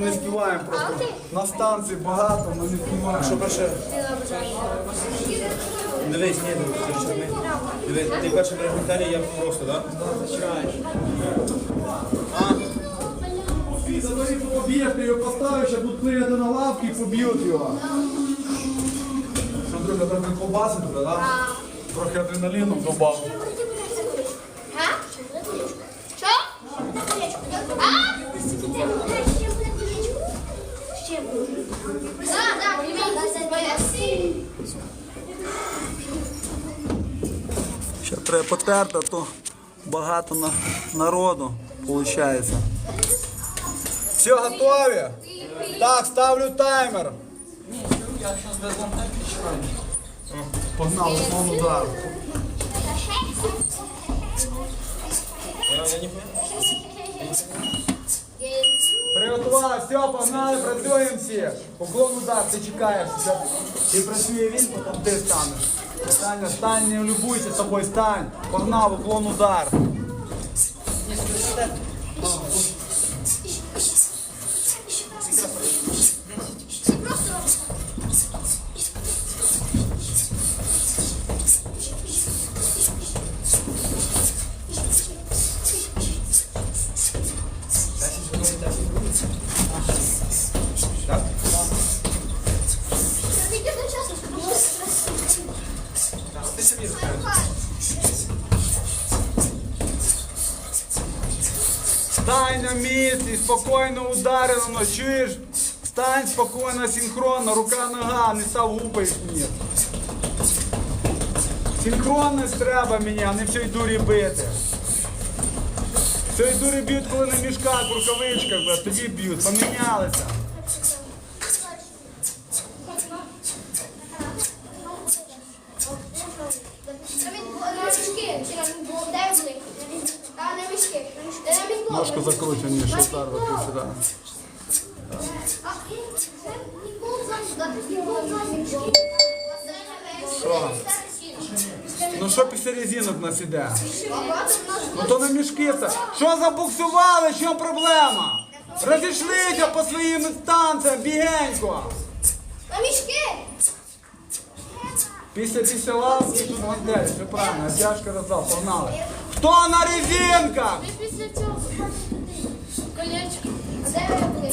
ми не співаємо просто. На станції багато, ми не співаємо. Що перше? Дивись, ні, ти. Дивись, ти перший береш Віталій, я просто, так? Забери поб'єш, ти його поставиш, а тут клеїти на лавки і поб'ють його. Що, друге, трохи ковбаси туди, так? Трохи адреналіну добав. А? Що? А? Ще буде. Да, да, пельмені. Ще треба потерти, то багато на, народу виходить. Все готові? Так, ставлю таймер. Я зараз без лампи Погнали, знову удар. Приготували, все, погнали, працюємо всі. Уклон удар, ти чекаєш. І працює він, потім ти станеш. Стань, стань, не любуйся собою, стань. Погнав, уклон удар. Скільки на місці, спокійно ударено, чуєш? Стань спокійно, синхронно, рука, нога, не став гупаєш мені. Синхронність треба мені, а не в цій дурі бити. В цій дурі б'ють, коли на мішках, в рукавичках, тоді б'ють, помінялися. На мішки, чи на мішки? Де вони? А, на мішки. Де на мішки? Ножку закрученіше, сюди. Що? Ну що після резинок нас іде? Ну то на мішки це. Що забуксували? Що проблема? Розійшлися по своїм станціям, бігенько. На мішки! Після після лавки тут гантель, все правильно, тяжко роздав, погнали. Хто на резинках? Ми після цього колечко. А де ви були?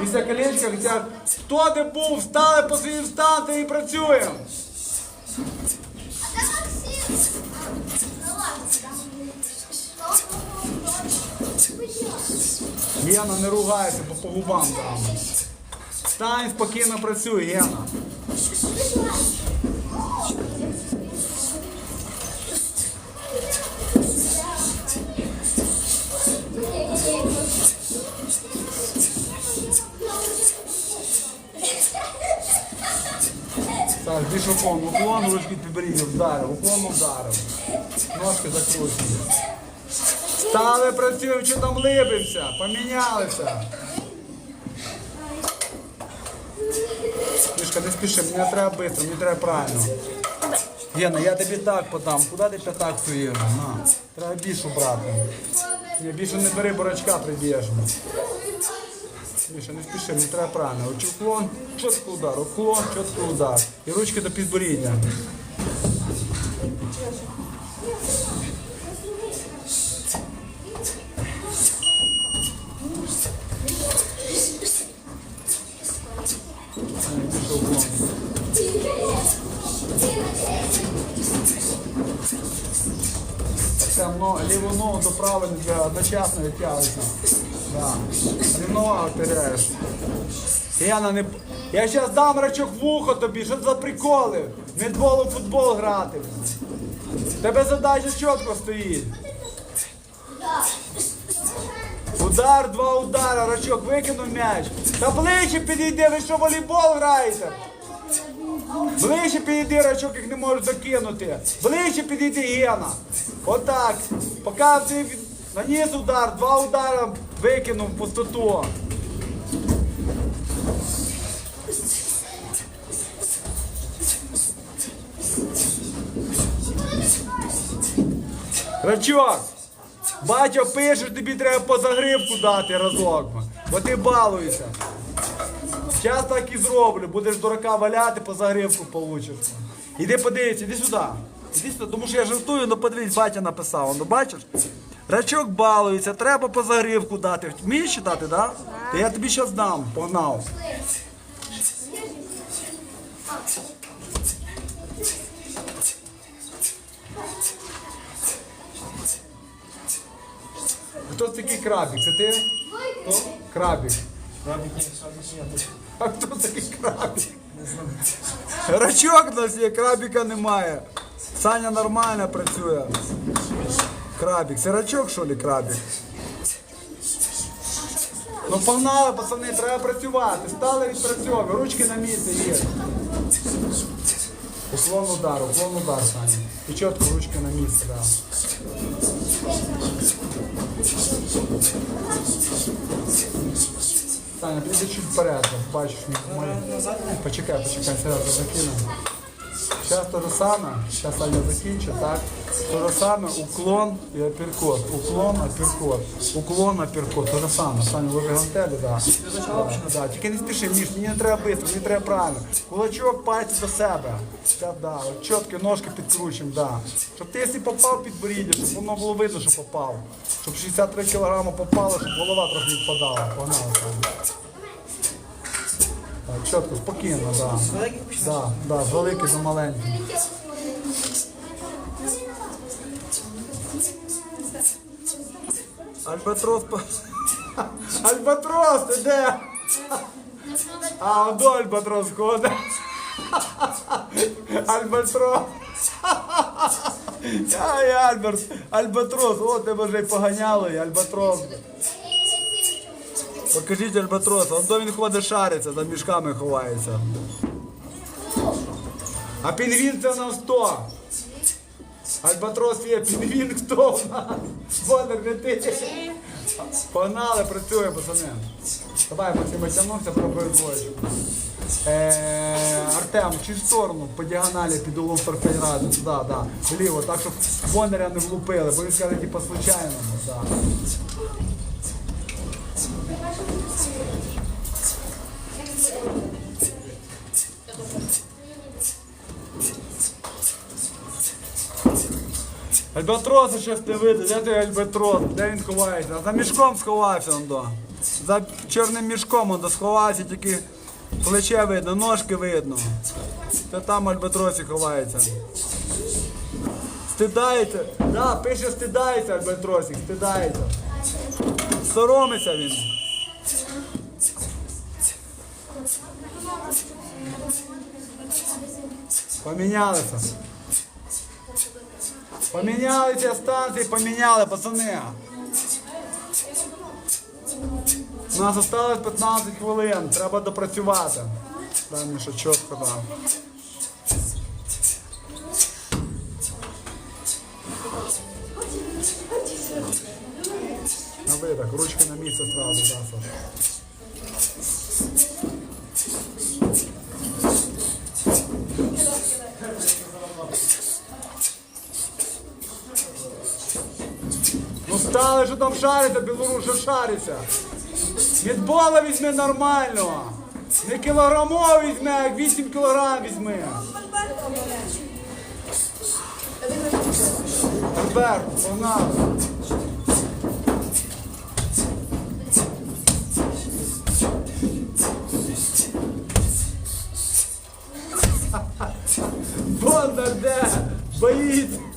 Після колечка хоча хто де був, встали по своїм станціям і працюємо. А де Максим? Гена, не ругайся, бо по губам дам. Стань, спокійно працюй, Гена. Так, більш уклон, уклон, ручки підберіть, вдарив, уклон ударив. Ножки закручені. Стали працюємо, що там либимося, помінялися. Мішка, не спіши, мені треба швидко, мені треба правильно. Гена, я тобі так подам, куди ти п'ятак суєш? На, треба більшу брати. Ні, більше не бери бурачка прибіжно. Міша, не спіши, мені треба правильно. Оч уклон, чітко удар, уклон, чітко удар. І ручки до підборіддя. Уклон. Ліву ногу до правої для одночасно відтягується. Рівновагу теряєш. Яна, не... Я зараз дам рачок в ухо тобі, що за приколи? Не дволу футбол грати. Тебе задача чітко стоїть. Удар, два удара, рачок, викинув м'яч. Та ближче підійди, ви що волейбол граєте? Ближче підійди, рачок їх не можеш закинути. Ближче підійди, Гена. Отак. Поки ти наніс удар, два удара викинув в пустоту. Рачок, батько пише, тобі треба по загривку дати разок. Бо ти балуєшся. Зараз так і зроблю. Будеш дурака валяти, по загривку получиш. Іди подивися, іди сюди. Іди сюди, тому що я жартую, ну подивись, батя написав. Ну бачиш? Рачок балується, треба по загривку дати. Вмієш читати, так? Да? Я тобі зараз дам, погнав. Хто такий крабік? Це ти? Хто? Крабік. Ні, крабик, ні. А хто такий крабік? Рачок у нас є, крабіка немає. Саня нормально працює. Крабік. Це рачок, що ли, крабік? Ну погнали, пацани, треба працювати. Стали відпрацьовуємо. Ручки на місці є. Уклон удар, уклон удар, Саня. І чітко ручки на місці. Да. Саня, піди чуть вперед, бачиш, не моє. Почекай, почекай, сразу закину. Зараз те же саме, зараз Саня закінчить, так? То же саме, уклон і апперкот. Уклон, апперкот. Уклон, апперкот. То же саме. Саня, ложи гантелі, да. Да, да. Тільки не спіши, Міш, мені не треба швидко, мені треба правильно. Кулачок, пальці до себе. Так, да. От ножки підкручуємо, да. Щоб ти якщо попав під боріддя, щоб воно було видно, що попав. Щоб 63 кг попало, щоб голова трохи відпадала. Погнали. Так, чітко, спокійно, да. Да, да, великий за маленький. Альбатрос. по- Альбатрос, ти де? А, до Альбатрос ходить. Альбатрос. Ай, Альберт. Альбатрос. О, тебе вже й поганяли, Альбатрос. Покажіть Альбатрос. Он до він ходить шариться, за мішками ховається. А пінгвін це на 100. Альбатрос є, пінгвін хто? Бондар, не ти. Погнали, працює, пацани. Давай, Максим, тягнувся, пробуй двоє. Е, Артем, чи в сторону, по діагоналі під улом 45 разів, туди, да, вліво, так, щоб Бондаря не влупили, бо він скаже, типу, случайно. Да. Альбатроса щось не видно, де той альбатрос, де він ховається? За мішком сховався он до. За чорним мішком он до сховався, тільки плече видно, ножки видно. Та там альбатросі ховається. Стидається. Да, пише стидається альбатросик, стидається. Соромиться він. Помінялися. Помінялися станції, поміняли, пацани. У нас залишилось 15 хвилин, треба допрацювати. Дай мені ще чітко дам. На видах, ручки на місце сразу, да, там шариться, білорус, шариться. Відбола візьми нормально. Не кілограмовий візьми, а 8 кілограм візьми. Альберт, погнали. Бондар де? Боїться.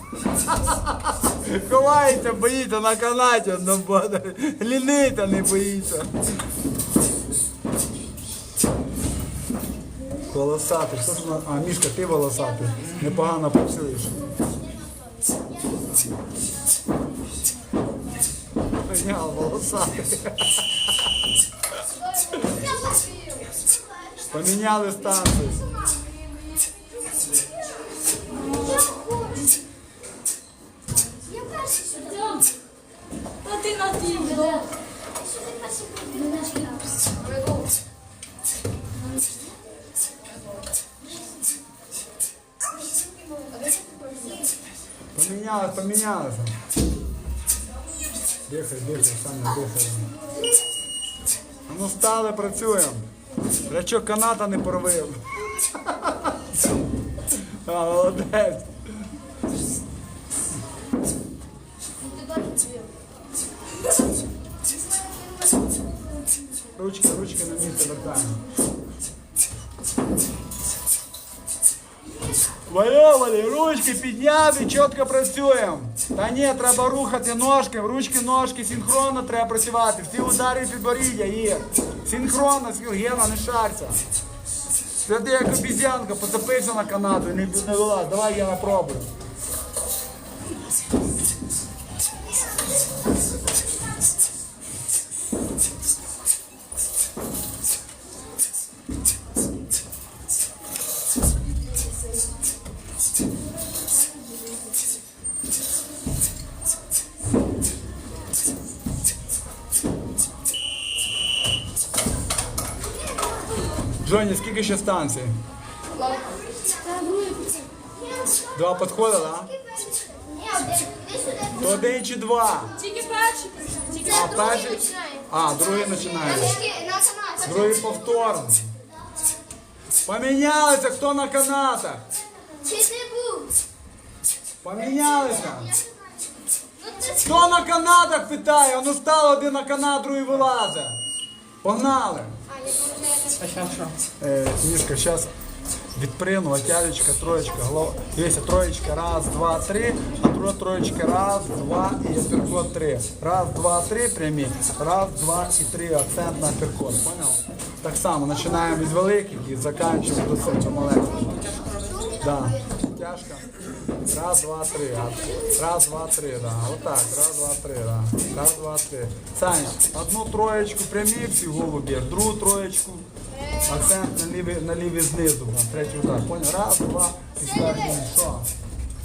Ховається, боїться на канаті, Бондар. Ліниться, не боїться. Волосатий. Хто ж на... А, Мішка, ти волосатий. Непогано працюєш. Поняв, волосатий. Поміняли станцію. Помінялися, помінялися. Дихай, дихай, саме дихай. ну стали, працюємо. Рачок каната не порвив. Молодець. Ручки, ручки на місце вертаємо. Вальовали, ручки підняли, чітко працюємо. Та ні, треба рухати ножки, ручки, ножки, синхронно треба працювати. Всі удари підборіддя є. Синхронно, Гена, не шарся. Це ти як обізянка, поцепився на канату і не, не вилазь. Давай я напробую. Джоні, скільки ще станцій? Два підходи, так? То один чи два? Тільки перший прийшов. Тільки А, перший? А, другий На починає. Другий повторно. Помінялися, хто на канатах? Чи ти був? Помінялися. Хто на канатах питає? Ну став один на канат, другий вилазить. Погнали. А, я думаю, Е, Мішка, зараз відприну, тялечка, троєчка, голова. Дивіться, троєчка, раз, два, три, а друга троєчка, раз, два і апперкот три. Раз, два, три прямі, раз, два і три, акцент на апперкот, поняв? Так само, починаємо із великих і закінчуємо до цього маленького. Да. Тяжко. Раз, два, три. Раз, два, три, да. Отак. Раз, два, три, да. Раз, два, три. Саня, одну троєчку прямі всі голубі, другу троєчку акцент на лівий, на лівий знизу, на третій удар. Поняв? Раз, два, і стартуємо. Що?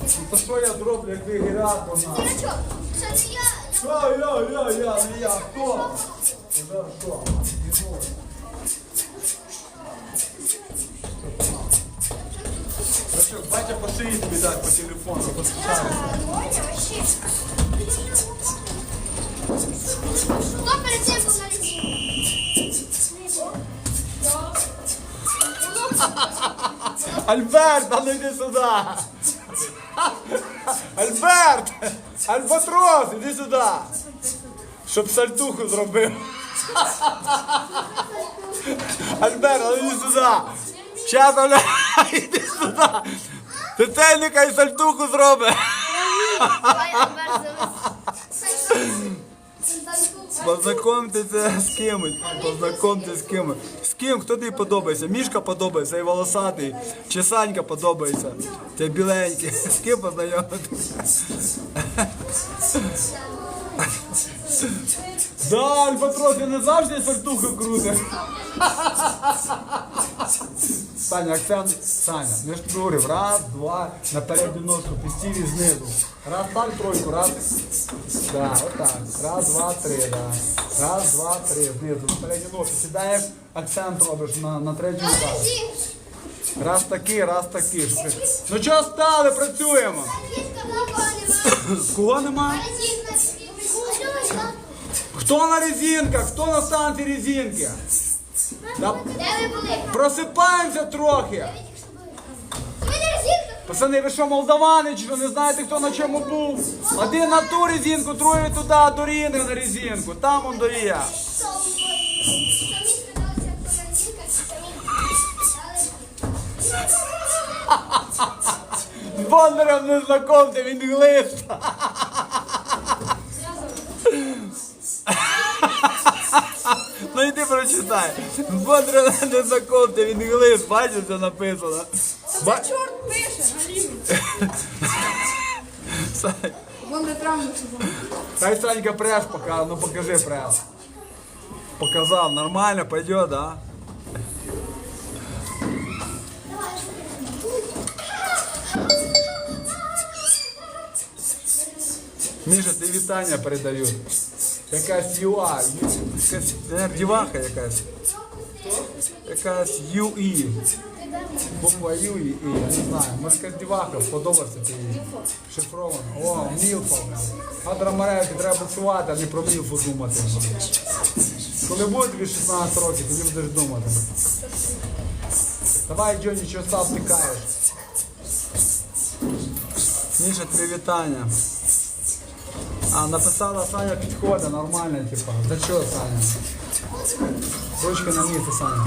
Ну то що я зроблю, як ви нас? Це не я. Що я, я, я, не я, хто? Уже що? Батя по шиї тобі дасть по телефону. Хто перед цим? Альберт, а ну йди сюди. Альберт! Альбатрос, іди сюди. Щоб сальтуху зробив. Альберт, а ну йди сюди. Щас, Оля, іди сюди. Ти цей нехай сальтуху зробить. Познайомтеся з кимось. Познайомтеся з кимось. З ким? Хто тобі подобається? Мішка подобається, і волосатий, чи Санька подобається. Це біленький. З ким познайомитися? Да, Альбатрос, я не завжди фартуху крутить. Саня, акцент, Саня, не ж тобі говорив, раз, два, на передню ножку, пістіві знизу. Раз так, тройку, раз. Да, отак. Раз, два, три, да. Раз, два, три, знизу, на передню ножку. Сідаєш, акцент робиш на, на третю удар. Раз такий, раз такий. щоб Ну чого стали, працюємо? Кого нема? Хто на резинках? Хто на станції резинки? Де ви були? просипаємося трохи. Пацани, ви що, молдавани, чи не знаєте, хто на чому був? Один на ту резинку, троє туди, до Ріни на резинку. Там он до Рія. Самі сказалися, хто на розітка, самі. З Бондарем не знакомте, він глист. Ну йди прочитай. З Бондарем не знакомте, він глист. Бачиш, це написано. Ба... Чорт пише, Галіна. Сань, Вон не травму собою. Хай Санька пресс покаже, ну покажи пресс. Показал, нормально пойдет, да? Міша, ти вітання передають. Якась ЮА, якась е, діваха якась. Якась ЮІ. Буква Ю і І, я не знаю. Може діваха, сподобався ти. Шифровано. О, Мілфа. прям. А драмаревки треба працювати, а не про Мілфу думати. Коли буде тобі 16 років, тоді будеш думати. Давай, Джоні, що став тикаєш? Міша, тобі вітання. А, написала Саня підходить, нормально, типа. За що, Саня? Ручка на місце, Саня.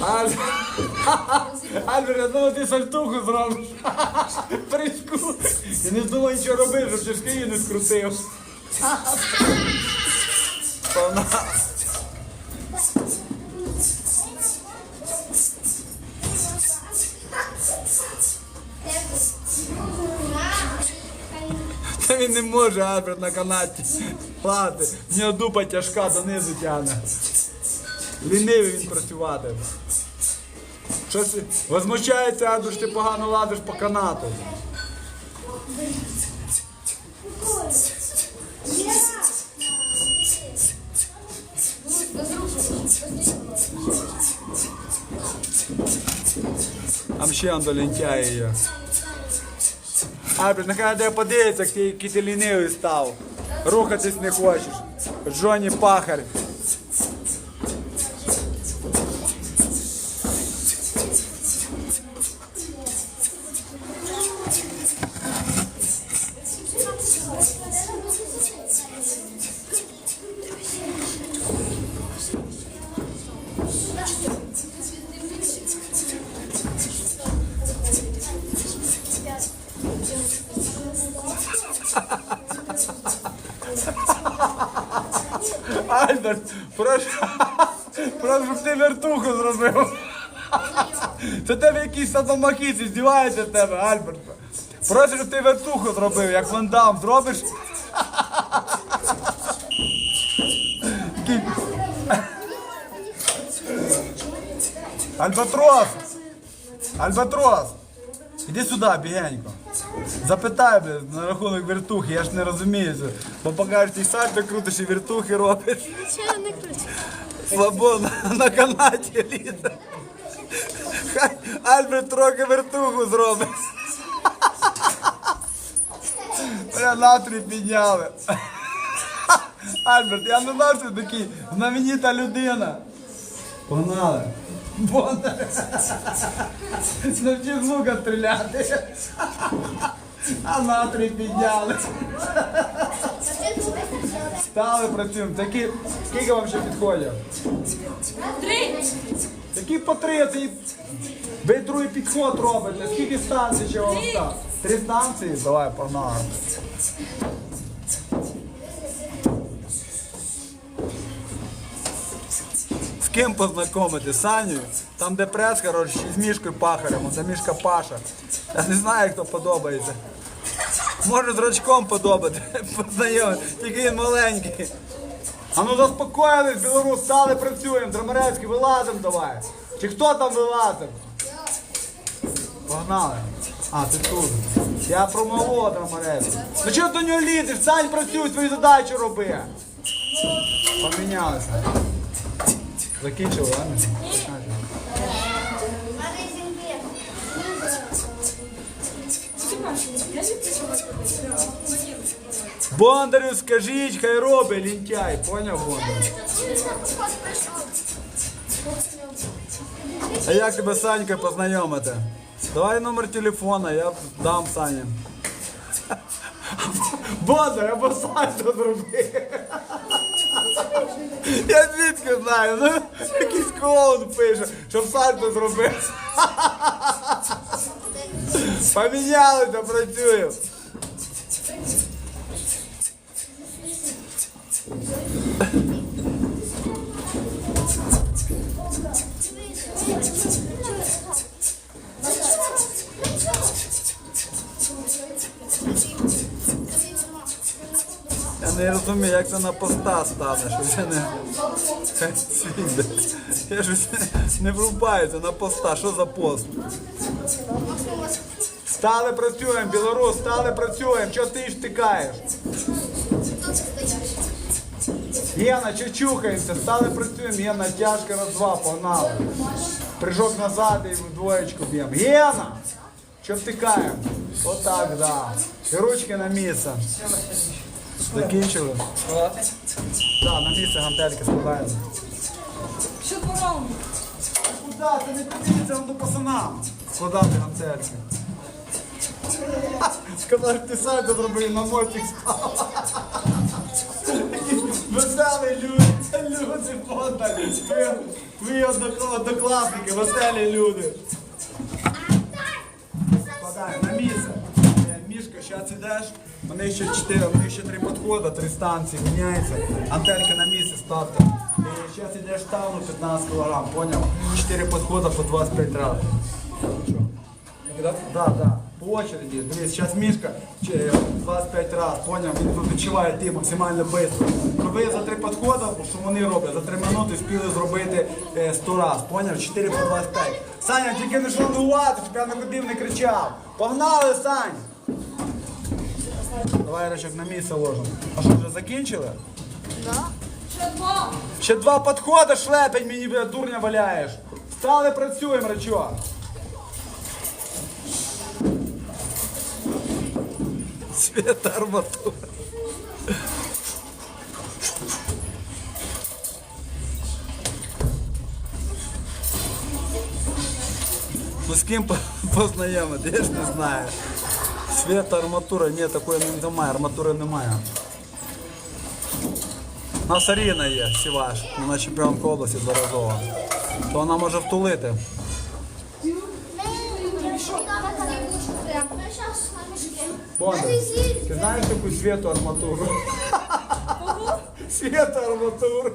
Аль... Альбер, я думав, ти сальтуху зробиш. Причку. Я не думав нічого робити, щоб чашки її не скрутив. Повна. Не може, Альберт, на канаті. Ладно, в нього дупа тяжка, донизу тягне. Лінивий він працювати. Щось возмущається, Альберт, ти погано ладиш по канату. Там ще он до лентяє блін, нехай де подивиться, який ти лінивий став. Рухатись не хочеш. Джоні пахар. Якийсь садомахіст здівається з тебе, Альберт. Прошу, щоб ти вертуху зробив, як Ван Дам зробиш. Альбатрос! Альбатрос! Іди сюди, бігенько. Запитай, блядь, на рахунок вертухи, я ж не розумію. Бо покажеш, ти сальто крутиш і вертухи робиш. Ще не кричу. Слабо на, на канаті лізе. Хай Альберт трохи вертуху зробить. Бля, настрій підняли. Альберт, я не знав, що такий знаменита людина. Погнали. Бондар. Навчив лука стріляти. А настрій підняли. Стали працюємо. Такі, скільки вам ще підходять? Три. Які по три, це і- ви другий підход робите. Скільки станцій ще вам осталось? Три станції? Давай, погнали. З ким познайомити? З Санєю? Там де прес, коротше, з мішкою пахарем, це мішка Паша. Я не знаю, хто подобається. Може з рачком подобати, познайомити, тільки він маленький. А ну заспокоїлись, білорус, стали працюємо, Драмарецький, вилазимо давай. Чи хто там вилазив? Погнали. А, ти тут. Я про малого Драмарецький. Ну чого до нього лізеш? Сань працюй, свою задачу роби. Помінялися. Закінчили, а? Бондарю скажіть, хай робить лінтяй. Поняв, Бондар? А як тебе з Санькою познайомити? Давай номер телефона, я дам Сані. Бондар, або Санько зроби. Я звідки знаю, ну якийсь клоун пише, щоб Санько зробив. Помінялися, працюємо. Я не розумію, як це на поста стане, що це не Хай. Я щось не, врубаюся на поста. Що за пост? Стали працюємо, білорус, стали працюємо. Чого ти втикаєш? Єна, чи чухаємося? Стали працюємо, Єна, тяжко раз два, погнали. Прыжок назад і в двоєчку б'ємо. Єна! Що втикаємо? Отак, да. І ручки на місце. Закінчили? Так, на місце гантельки складаємо. Що по-раунду? Куди? Це не подивіться до пацанам. Складати гантельки. Сказав, ти сальто зробив на мостик спав. Люди, це люди подалі. Ви, ви однокла- однокласники, веселі люди. Складай, на місце. Е, Мішка, зараз ідеш. У них ще чотири, у них ще три підходи, три станції, міняється. Антелька на місце ставте. Зараз ідеш тавну 15 кг, поняв? Чотири підходи по 25 разів. Да, да. По очереди. Дивись, зараз Мішка 25 разів, поняв? Він відчуває ти максимально швидко. Роби за три підходи, що вони роблять, за три минути спіли зробити е, 100 разів, поняв? 4 по 25. Саня, тільки не шанувати, щоб я не ходив, не кричав. Погнали, Сань! Давай речок на місце ложимо. А що, вже закінчили? Що два? Ще два підходи шлепень мені дурня валяєш. Стали працюємо, рачок. Света арматура. Ну ким по- познайомити, я ж не знаю. Света арматура, ні, такої немає, арматури немає. У нас Аріна є, Сіваш, вона чемпіонка області дворазова. То вона може втулити. Бондар, ти знаєш таку світу арматуру? Світу арматуру.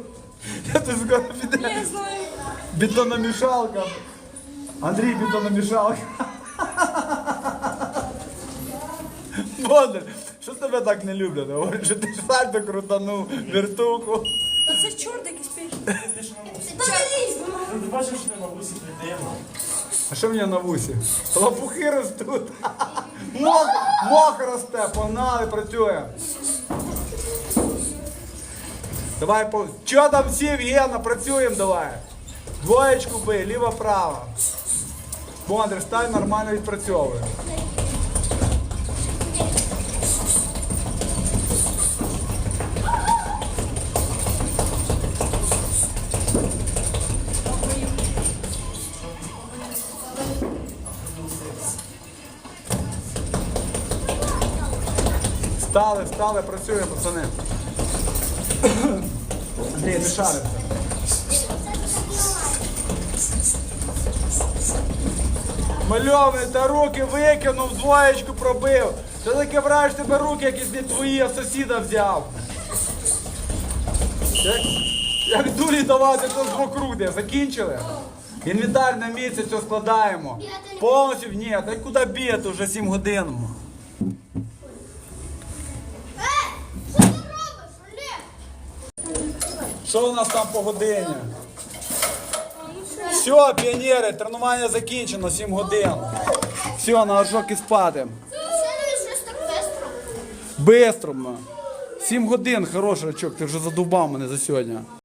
Я тобі скоро піде. Я знаю. Бетономішалка. Андрій бетономішалка. Бондар, що тебе так не люблять? Говорять, що ти сальто крутанув, вертуху. Та це чорт якийсь пішов. Ти бачиш, що на вусі придаємо? А що в мене на вусі? Лопухи ростуть. Мох, мох росте, погнали, працюємо. Давай, по... Чо там всі, Гена, працюємо давай. Двоєчку бий, ліво-право. Бондар, стань нормально відпрацьовує. Встали, працюємо, пацани. Андрій, не шариться. Мальовний, та руки викинув, двоєчку пробив. Ти таке вражаєш тебе руки якісь не твої, а сусіда взяв. Як, як дулі давати, то з двох рук де. Закінчили? Інвентар на місяць все складаємо. Повністю ні, та й куди бігати вже 7 годин. Що у нас там по годині? Все, піонери, тренування закінчено, 7 годин. Все, на ожок і спати. Бистро. 7 годин, хороший очок, ти вже задубав мене за сьогодні.